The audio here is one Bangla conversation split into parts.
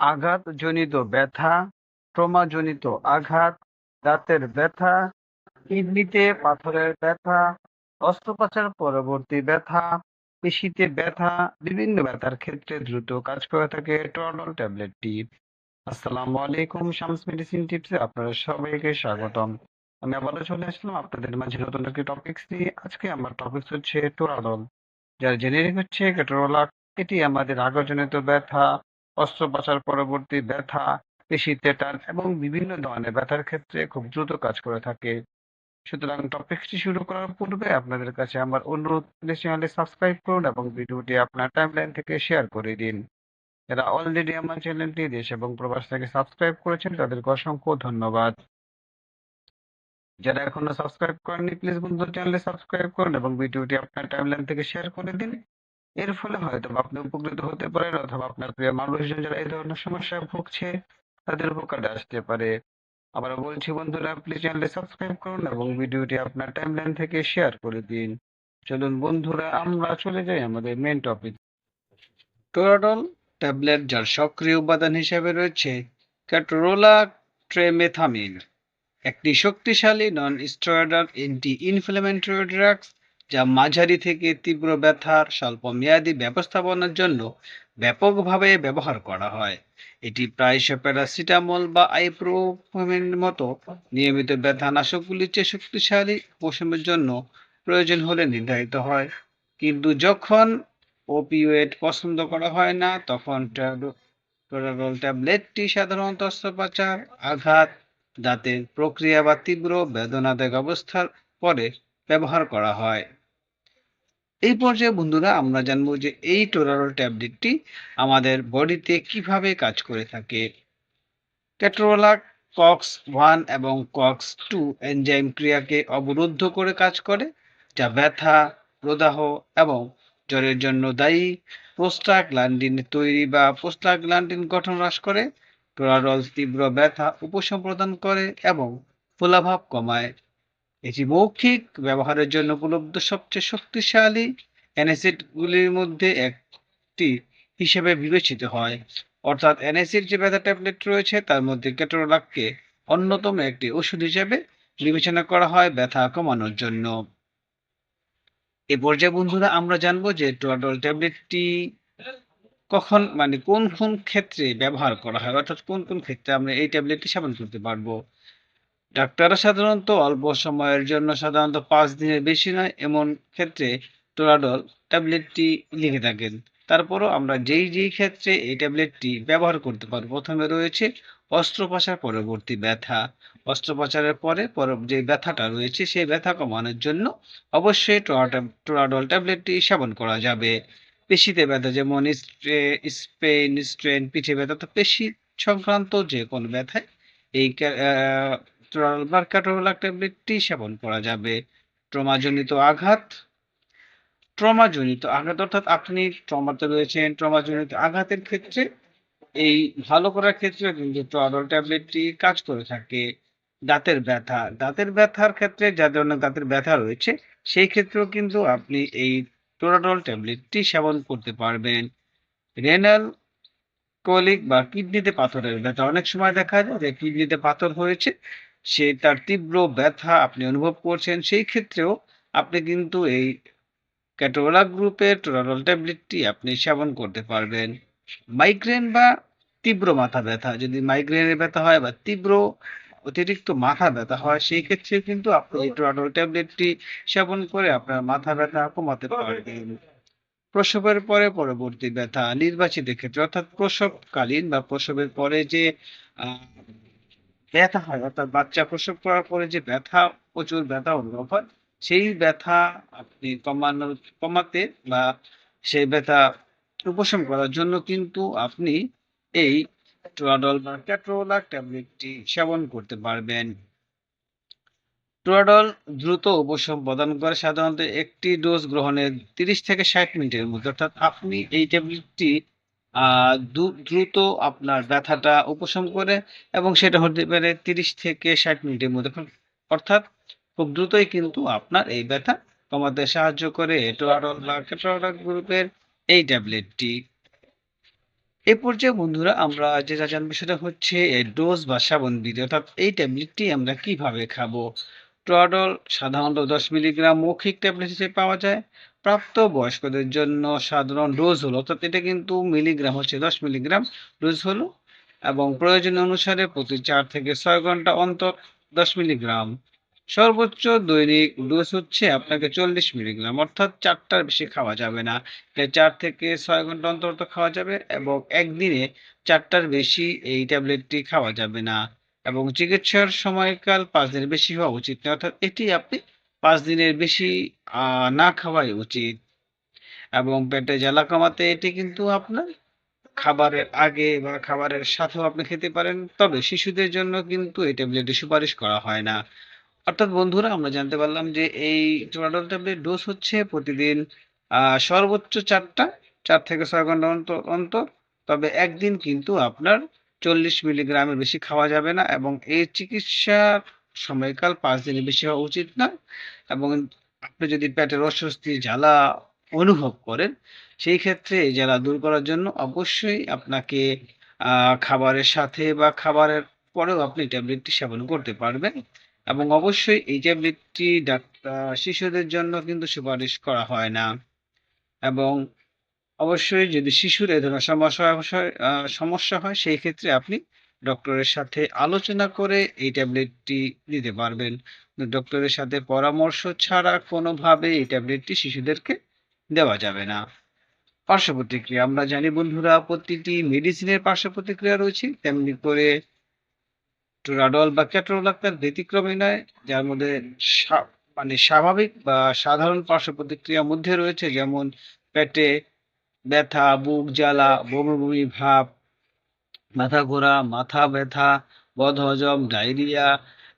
আঘাতজনিত ব্যথা ট্রমাজনিত আঘাত, দাঁতের ব্যথা, কিডনিতে পাথরের ব্যথা, অস্ত্রোপচার পরবর্তী ব্যথা, পেশিতে ব্যথা, বিভিন্ন ব্যথার ক্ষেত্রে দ্রুত কাজ করে থাকে টর্নল ট্যাবলেটটি আসসালামু আলাইকুম, শামস মেডিসিন টিপসে আপনারা সবাইকে স্বাগতম। আমি আবারও চলে আসলাম আপনাদের মাঝে নতুন একটি টপিকস নিয়ে। আজকে আমার টপিকস হচ্ছে টোরাডল যার জেনেরিক হচ্ছে কেটোরোলাক এটি আমাদের আগজনিত ব্যথা অস্ত্রোপচার পরবর্তী ব্যথা পেশিতে টান এবং বিভিন্ন ধরনের ব্যথার ক্ষেত্রে খুব দ্রুত কাজ করে থাকে। সুতরাং টপিকটি শুরু করার পূর্বে আপনাদের কাছে আমার অনুরোধ চ্যানেলটি সাবস্ক্রাইব করুন এবং ভিডিওটি আপনার টাইমলাইন থেকে শেয়ার করে দিন। যারা অলরেডি আমার চ্যানেলটি দেশ এবং প্রবাস থেকে সাবস্ক্রাইব করেছেন, তাদেরকে অসংখ্য ধন্যবাদ। যারা এখনও সাবস্ক্রাইব করেননি প্লিজ বন্ধু চ্যানেলে সাবস্ক্রাইব করুন এবং ভিডিওটি আপনার টাইমলাইন থেকে শেয়ার করে দিন। এর ফলে হয়তো আপনি উপকৃত হতে পারেন অথবা আপনার প্রিয় মানুষজন যারা এই ধরনের সমস্যায় ভুগছে, তাদের উপকারে আসতে পারে। আবার বলছি বন্ধুরা প্লিজ চ্যানেলে সাবস্ক্রাইব করুন এবং ভিডিওটি আপনার টাইমলাইন থেকে শেয়ার করে দিন। চলুন বন্ধুরা, আমরা চলে যাই আমাদের মেন টপিক টোরাডল ট্যাবলেট, যার সক্রিয় উপাদান হিসেবে রয়েছে ক্যাটোরোলা ট্রেমেথামিন একটি শক্তিশালী non steroidal anti inflammatory drugs যা মাঝারি থেকে তীব্র ব্যথার স্বল্প স্বল্পমেয়াদী ব্যবস্থাপনার জন্য ব্যাপকভাবে ব্যবহার করা হয়। এটি প্রায়শ প্যারাসিটামল বা আইপ্রোফেমের মতো নিয়মিত ব্যথানাশকগুলির চেয়ে শক্তিশালী উপশমের জন্য প্রয়োজন হলে নির্ধারিত হয়। কিন্তু যখন ওপিওয়েড পছন্দ করা হয় না, তখন টোরাডল ট্যাবলেটটি সাধারণত অস্ত্রোপচার, আঘাত, দাঁতের প্রক্রিয়া বা তীব্র বেদনাদায়ক অবস্থার পরে ব্যবহার করা হয়। এই পর্যায়ে বন্ধুরা আমরা জানব যে এই টোরারল ট্যাবলেটটি আমাদের বডিতে কীভাবে কাজ করে থাকে। ক্যাট্রোলা কক্স ওয়ান এবং কক্স টু এনজাইম ক্রিয়াকে অবরুদ্ধ করে কাজ করে, যা ব্যথা, প্রদাহ এবং জ্বরের জন্য দায়ী। প্রোস্টাগ্ল্যান্ডিন তৈরি বা প্রোস্টাগ্ল্যান্ডিন গঠন হ্রাস করে টোরাডল তীব্র ব্যথা উপশম প্রদান করে এবং ফোলাভাব কমায়। এটি মৌখিক ব্যবহারের জন্য উপলব্ধ সবচেয়ে শক্তিশালী অ্যানাসিডগুলির মধ্যে একটি হিসেবে বিবেচিত হয়। অর্থাৎ অ্যানাসিড যে ব্যথা ট্যাবলেট রয়েছে, তার মধ্যে ক্যাটোরোলাককে অন্যতম একটি ওষুধ হিসেবে বিবেচনা করা হয় ব্যথা কমানোর জন্য। এ পর্যায়ে বন্ধুরা, আমরা জানব যে টোরাডল ট্যাবলেটটি কখন মানে কোন কোন ক্ষেত্রে ব্যবহার করা হয়, অর্থাৎ কোন কোন ক্ষেত্রে আমরা এই ট্যাবলেটটি সেবন করতে পারব। ডাক্তাররা সাধারণত অল্প সময়ের জন্য সাধারণত পাঁচ দিনের বেশি নয়, এমন ক্ষেত্রে টোরাডল ট্যাবলেটটি লিখে থাকেন। তারপরও আমরা যেই যেই ক্ষেত্রে এই ট্যাবলেটটি ব্যবহার করতে পারব, প্রথমে রয়েছে অস্ত্রোপচার, পরবর্তী ব্যথা। অস্ত্রোপচারের পরে পর যে ব্যথাটা রয়েছে, সেই ব্যথা কমানোর জন্য অবশ্যই টোরাডল ট্যাবলেটটি সেবন করা যাবে। পেশিতে ব্যথা যেমন স্পেন, স্ট্রেন, পিঠে ব্যথা, তো পেশি সংক্রান্ত যে কোনো ব্যথায় এই ক্যাটোরোলাক ট্যাবলেটটি সেবন করা যাবে। ট্রমাজনিত আঘাত। ট্রমাজনিত আঘাত অর্থাৎ আপনি ট্রমাতে রয়েছেন, ট্রমাজনিত আঘাতের ক্ষেত্রে এই ভালো করার ক্ষেত্রে কিন্তু ট্রডল ট্যাবলেটটি কাজ করে থাকে। দাঁতের ব্যথা। দাঁতের ব্যথার ক্ষেত্রে যাদের অনেক দাঁতের ব্যথা রয়েছে, সেই ক্ষেত্রেও কিন্তু আপনি এই টোরাডল ট্যাবলেটটি সেবন করতে পারবেন। রেনাল, কলিক বা কিডনিতে পাথরের ব্যথা। অনেক সময় দেখা যায় যে কিডনিতে পাথর হয়েছে সে তার তীব্র ব্যথা আপনি অনুভব করছেন, সেই ক্ষেত্রেও আপনি কিন্তু এই ক্যাটোলা গ্রুপের টোরাডল ট্যাবলেটটি আপনি সেবন করতে পারবেন। মাইগ্রেন বা তীব্র মাথা ব্যথা, যদি মাইগ্রেনের ব্যথা হয় বা তীব্র অতিরিক্ত মাথা ব্যথা হয়, সেই ক্ষেত্রে কিন্তু আপনি এই টোরাডল ট্যাবলেটটি সেবন করে আপনার মাথা ব্যথা কমাতে পারবেন। প্রসবের পরে পরবর্তী ব্যথা, নির্বাচিত ক্ষেত্রে অর্থাৎ প্রসবকালীন বা প্রসবের পরে যে ব্যথা হয়, অর্থাৎ বাচ্চা প্রসব করার পরে যে ব্যথা, প্রচুর ব্যথা অনুভব হয়, সেই ব্যথা আপনি কমানো, কমাতে বা সেই ব্যথা উপশম করার জন্য কিন্তু আপনি এই ট্রোয়াডল বা ক্যাট্রোলাক ট্যাবলেটটি সেবন করতে পারবেন। ট্রোয়াডল দ্রুত উপশম প্রদান করে সাধারণত একটি ডোজ গ্রহণের তিরিশ থেকে ষাট মিনিটের মধ্যে, অর্থাৎ আপনি এই ট্যাবলেটটি দ্রুত আপনার ব্যথাটা উপশম করে এবং সেটা হতে পারে তিরিশ থেকে ষাট মিনিটের মধ্যে। অর্থাৎ খুব দ্রুতই কিন্তু আপনার এই ব্যথা কমাতে সাহায্য করে। গ্রুপের এই ট্যাবলেটটি। এ পর্যায়ে বন্ধুরা আমরা যেটা জানব সেটা হচ্ছে ডোজ বা সেবনবিধি অর্থাৎ এই ট্যাবলেটটি আমরা কীভাবে খাব? ট্রডল সাধারণত দশ মিলিগ্রাম মৌখিক ট্যাবলেট হিসেবে পাওয়া যায়। প্রাপ্ত বয়স্কদের জন্য সাধারণ ডোজ হলো, অর্থাৎ এটা কিন্তু মিলিগ্রাম হচ্ছে, দশ মিলিগ্রাম ডোজ হলো। এবং প্রয়োজন অনুসারে প্রতি চার থেকে ছয় ঘণ্টা অন্তর দশ মিলিগ্রাম। সর্বোচ্চ দৈনিক ডোজ হচ্ছে আপনাকে চল্লিশ মিলিগ্রাম, অর্থাৎ চারটার বেশি খাওয়া যাবে না। চার থেকে ছয় ঘণ্টা অন্তর খাওয়া যাবে এবং একদিনে চারটার বেশি এই ট্যাবলেটটি খাওয়া যাবে না। এবং চিকিৎসার সময়কাল পাঁচ দিনের বেশি হওয়া উচিত না অর্থাৎ এটি আপনি পাঁচ দিনের বেশি না খাওয়াই উচিত। এবং পেটে জ্বালা কমাতে এটি কিন্তু আপনার খাবারের আগে বা খাবারের সাথেও আপনি খেতে পারেন, তবে শিশুদের জন্য কিন্তু এই ট্যাবলেটটি সুপারিশ করা হয় না। অর্থাৎ বন্ধুরা, আমরা জানতে পারলাম যে এই চোরাডল ট্যাবলেট ডোজ হচ্ছে প্রতিদিন সর্বোচ্চ চারটা, চার থেকে ছয় ঘণ্টা অন্তর অন্তর, তবে একদিন কিন্তু আপনার চল্লিশ মিলিগ্রামের বেশি খাওয়া যাবে না এবং এই চিকিৎসার সময়কাল পাঁচ দিনের বেশি হওয়া উচিত না এবং আপনি যদি পেটের অস্বস্তি জ্বালা অনুভব করেন, সেই ক্ষেত্রে এই জ্বালা দূর করার জন্য অবশ্যই আপনাকে খাবারের সাথে বা খাবারের পরেও আপনি ট্যাবলেটটি সেবন করতে পারবেন এবং অবশ্যই এই ট্যাবলেটটি ডাক্তার শিশুদের জন্য কিন্তু সুপারিশ করা হয় না এবং অবশ্যই যদি শিশুর এ ধরনের সমস্যা সমস্যা হয়, সেই ক্ষেত্রে আপনি ডক্টরের সাথে আলোচনা করে এই ট্যাবলেটটি দিতে পারবেন। ডক্টরের সাথে পরামর্শ ছাড়া কোনোভাবে এই ট্যাবলেটটি শিশুদেরকে দেওয়া যাবে না। পার্শ্ব প্রতিক্রিয়া, আমরা জানি বন্ধুরা প্রতিটি মেডিসিনের পার্শ্ব প্রতিক্রিয়া রয়েছে, তেমনি করে টুরাডল বা ক্যাটোলাক্তার ব্যতিক্রমী নয়, যার মধ্যে মানে স্বাভাবিক বা সাধারণ পার্শ্ব প্রতিক্রিয়ার মধ্যে রয়েছে, যেমন পেটে ব্যথা, বুক জ্বালা বমি বমি ভাব মাথা ঘোরা মাথা ব্যথা, বদহজম, ডায়রিয়া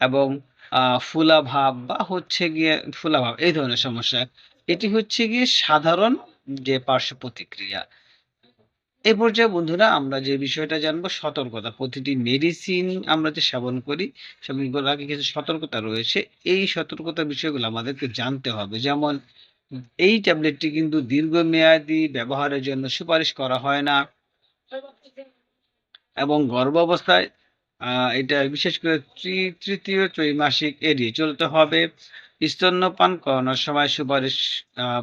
এবং ফুলা ভাব বা হচ্ছে গিয়ে ফুলা ভাব এই ধরনের সমস্যা। এটি হচ্ছে গিয়ে সাধারণ যে পার্শ্ব প্রতিক্রিয়া। এই পর্যায়ে বন্ধুরা আমরা যে বিষয়টা জানব সতর্কতা। প্রতিটি মেডিসিন আমরা যে সেবন করি, সেবন করার আগে কিছু সতর্কতা রয়েছে। এই সতর্কতা বিষয়গুলো আমাদেরকে জানতে হবে। যেমন এই ট্যাবলেটটি কিন্তু দীর্ঘমেয়াদী ব্যবহারের জন্য সুপারিশ করা হয় না। এবং গর্ভাবস্থায় এটা বিশেষ করে তৃতীয় ত্রৈমাসিক এড়িয়ে চলতে হবে। স্তন্যপান করানোর সময় সুপারিশ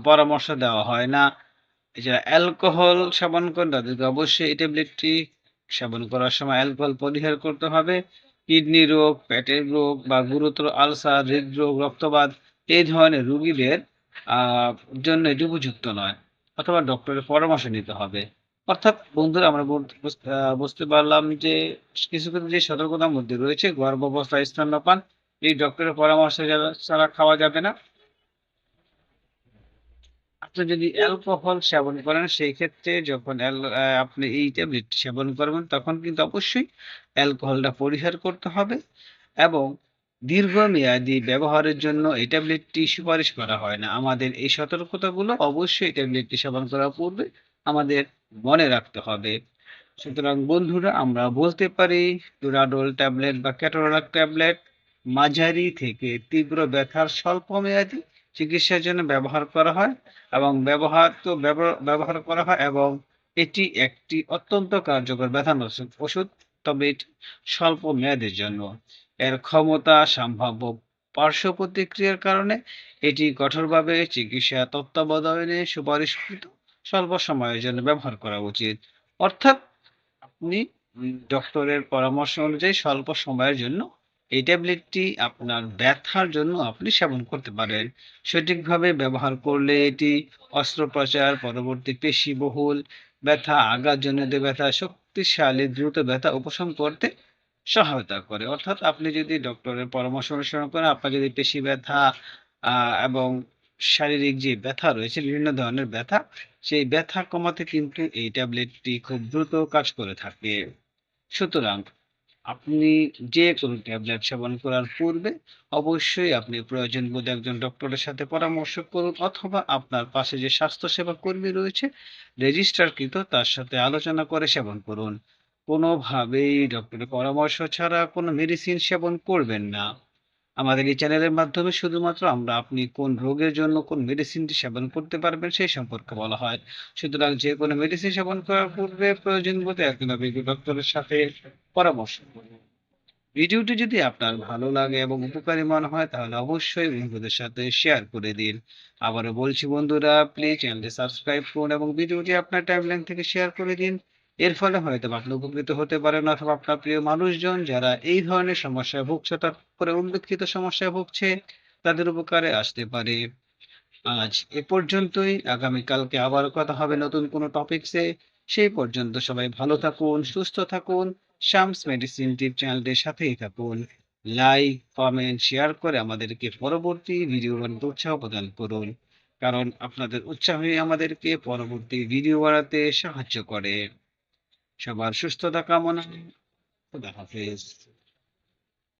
পরামর্শ দেওয়া হয় না। এছাড়া অ্যালকোহল সেবন করেন, তাদেরকে অবশ্যই এই ট্যাবলেটটি সেবন করার সময় অ্যালকোহল পরিহার করতে হবে। কিডনি রোগ, পেটের রোগ বা গুরুতর আলসার, হৃদরোগ রক্তবাত এই ধরনের রোগীদের জন্য এটি উপযুক্ত নয়। অথবা ডক্টরের পরামর্শ নিতে হবে। অর্থাৎ বন্ধুরা, আমরা বুঝতে পারলাম যে কিছু কিছু যে সতর্কতার মধ্যে রয়েছে গর্ভাবস্থা স্তন্যপান এই ডক্টরের পরামর্শ ছাড়া- খাওয়া যাবে না। আপনি যদি অ্যালকোহল সেবন করেন, সেই ক্ষেত্রে যখন আপনি এই ট্যাবলেটটি সেবন করবেন, তখন কিন্তু অবশ্যই অ্যালকোহলটা পরিহার করতে হবে এবং দীর্ঘমেয়াদী ব্যবহারের জন্য এই ট্যাবলেটটি সুপারিশ করা হয় না। আমাদের এই সতর্কতাগুলো অবশ্যই ট্যাবলেটটি সেবন করার পূর্বে আমাদের মনে রাখতে হবে। সুতরাং বন্ধুরা, আমরা বলতে পারি ডুরাডোল ট্যাবলেট বা ক্যাটোরাক ট্যাবলেট মাঝারি থেকে তীব্র ব্যথার স্বল্পমেয়াদী চিকিৎসার জন্য ব্যবহার করা হয় এবং ব্যবহার তো ব্যবহার করা হয় এবং এটি একটি অত্যন্ত কার্যকর ব্যথানাশক ওষুধ, তবে স্বল্প মেয়াদের জন্য। এর ক্ষমতা সম্ভাব্য পার্শ্ব প্রতিক্রিয়ার কারণে এটি কঠোরভাবে চিকিৎসা তত্ত্বাবধানে সুপারিশকৃত স্বল্প সময়ের জন্য ব্যবহার করা উচিত। অর্থাৎ আপনি ডক্টরের পরামর্শ অনুযায়ী স্বল্প সময়ের জন্য এই ট্যাবলেটটি আপনার ব্যথার জন্য আপনি সেবন করতে পারেন। সঠিকভাবে ব্যবহার করলে এটি অস্ত্রোপচার, পরবর্তী পেশিবহুল, ব্যথা আঘাত আঘাতজনিত ব্যথা, শক্তিশালী, দ্রুত ব্যথা উপশম করতে সহায়তা করে। অর্থাৎ আপনি যদি ডক্টরের পরামর্শ অনুসরণ করেন আপনার যদি পেশি ব্যথা আহ, এবং শারীরিক যে ব্যথা রয়েছে বিভিন্ন ধরনের ব্যথা সেই ব্যথা কমাতে কিন্তু এই ট্যাবলেটটি খুব দ্রুত কাজ করে থাকে। সুতরাং আপনি যে কোনো ট্যাবলেট সেবন করার পূর্বে অবশ্যই আপনি প্রয়োজন বোধে একজন ডক্টরের সাথে পরামর্শ করুন অথবা আপনার পাশে যে স্বাস্থ্যসেবা কর্মী রয়েছে রেজিস্টারকৃত তার সাথে আলোচনা করে সেবন করুন। কোনোভাবেই ডক্টরের পরামর্শ ছাড়া কোনো মেডিসিন সেবন করবেন না। আমাদের এই চ্যানেলের মাধ্যমে শুধুমাত্র আমরা আপনি কোন রোগের জন্য কোন মেডিসিনটি সেবন করতে পারবেন সেই সম্পর্কে বলা হয়। সুতরাং যে কোনো মেডিসিন সেবন করার পূর্বে প্রয়োজন বোধে একজন অভিজ্ঞ ডক্টরের সাথে পরামর্শ ভিডিওটি যদি আপনার ভালো লাগে এবং উপকারী মনে হয় তাহলে অবশ্যই বন্ধুদের সাথে শেয়ার করে দিন। আবারও বলছি বন্ধুরা প্লিজ চ্যানেলটি সাবস্ক্রাইব করুন এবং ভিডিওটি আপনার টাইমলাইন থেকে শেয়ার করে দিন। এর ফলে হয়তো আপনি উপকৃত হতে পারেন অথবা আপনার প্রিয় মানুষজন যারা এই ধরনের সমস্যায় ভুগছে তারপরে উল্লেখিত সমস্যায় ভুগছে, তাদের উপকারে আসতে পারে। আজ এ পর্যন্তই। আগামীকালকে আবার কথা হবে নতুন কোনো টপিকসে সেই পর্যন্ত সবাই ভালো থাকুন, সুস্থ থাকুন, শামস মেডিসিন টিপ চ্যানেলটির সাথেই থাকুন। লাইক, কমেন্ট, শেয়ার করে আমাদেরকে পরবর্তী ভিডিও বানাতে উৎসাহ প্রদান করুন। কারণ আপনাদের উৎসাহই আমাদেরকে পরবর্তী ভিডিও বানাতে সাহায্য করে। সবার সুস্থতা কামনা খুদা হাফেজ